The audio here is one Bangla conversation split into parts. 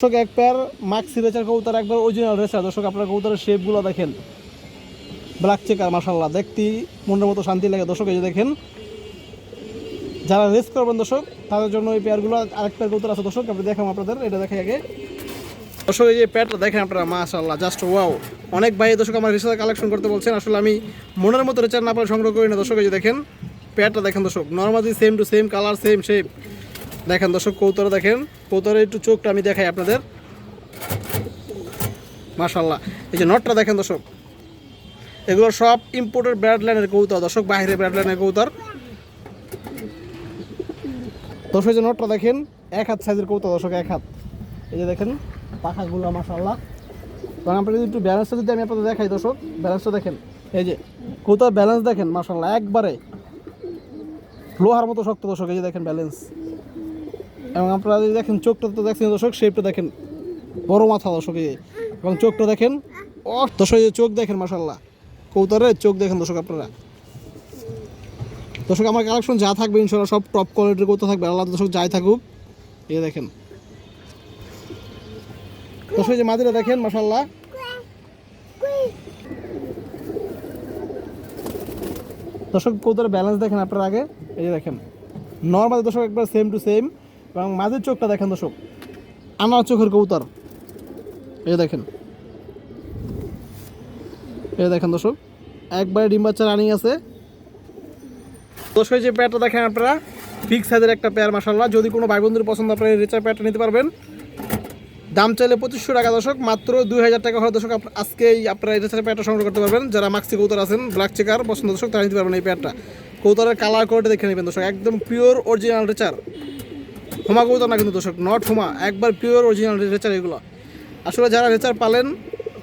দর্শক, এক পেয়ার মাক্সি রেচার কবুতর, একবার অরিজিনাল রেচার দর্শক, আপনারা কবুতরের শেপগুলো দেখেন। ব্ল্যাক চেকার মাসাল্লাহ দেখতে মনের মতো শান্তি লাগে। দর্শক, এই যে দেখেন, যারা রেস করবেন দর্শক, তাদের জন্য এই পেয়ারগুলো আরেক পেয়ার কবুতর আছে। দর্শক আপনি দেখাম আপনাদের, এটা দেখাই আগে। দর্শক, এই যে প্যাডটা দেখেন আপনারা মাশাল্লাহ জাস্ট ওয়াও অনেক ভাই দর্শক আমার রেচার কালেকশন করতে বলছেন, আসলে আমি মনের মতো রেচার না পারে সংগ্রহ করি না। দর্শক, এই যে দেখেন প্যাডটা দেখেন দর্শক normally same to same colour same shape দেখেন দর্শক কৌতরা দেখেন কৌতরের একটু চোখটা আমি দেখাই আপনাদের। মাশাল্লাহ এই যে নটটা দেখেন দর্শক। এগুলো সব ইম্পোর্টেড ব্র্যাড লাইনের কৌতর দর্শক ব্র্যাড লাইনের কৌতর দর্শক যে নটটা দেখেন, এক হাত সাইজের কৌতর দর্শক, এক হাত। এই যে দেখেন, পাখাগুলো মাশাল্লাহ এবং আপনাদের যদি একটু ব্যালেন্সটা যদি আমি আপনাদের দেখাই দর্শক ব্যালেন্সটা দেখেন, এই যে কৌতর ব্যালেন্স দেখেন মাশাল্লাহ একবারে লোহার মতো শক্ত দর্শক, এই যে দেখেন ব্যালেন্স এবং আপনারা যদি দেখেন চোখটা তো দেখছেন দর্শক শেপটা দেখেন বড় মাথা দর্শক এই। এবং চোখটা দেখেন ও দর্শক এই চোখ দেখেন মাসাল্লাহ কৌতারের চোখ দেখেন দর্শক আপনারা। দর্শক, আমার কালেকশন যা থাকবে ইনশাল্লাহ সব টপ কোয়ালিটির কৌতা থাকবে। আল্লাহ দর্শক যাই থাকুক, এই দেখেন। দর্শক যে মাদিরা দেখেন মাসাল্লাহ দর্শক কৌতার ব্যালেন্স দেখেন আপনারা আগে। এই যে দেখেন। নর্মাল দর্শক একবার সেম টু সেম এবং মাঝের চোখটা দেখেন দর্শক আমার চোখের কবুতর। যে দেখেন। যে দেখেন দর্শক, একবারে ডিম বাচ্চা রানিং আছে। দর্শক যে প্যাডটা দেখেন আপনারা ফিক্স সাইজের একটা পেয়ার মাসাল্লাহ যদি কোনো ভাই বন্ধুর পছন্দ, আপনারা রেচার প্যাডটা নিতে পারবেন। দাম চাইলে পঁচিশশো টাকা দর্শক, মাত্র দুই হাজার টাকা হলে দর্শক আজকেই আপনারা রেচার প্যাডটা সংগ্রহ করতে পারবেন। যারা মাক্সি কৌতর আছেন ব্ল্যাক চেকার পছন্দ দর্শক, তারা নিতে পারবেন এই প্যাডটা কৌতরের কালার কোয়ালিটি দেখে নেবেন দর্শক, একদম পিওর অরিজিনাল রেচার হোমা কবুতর না কিন্তু দর্শক নট হোমা একবার পিওর অরিজিনাল রেচার এগুলো। আসলে যারা রেচার পালেন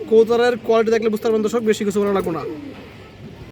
কবুতরের কোয়ালিটি দেখলে বুঝতে পারবেন দর্শক, বেশি কিছু বলা লাগবো না।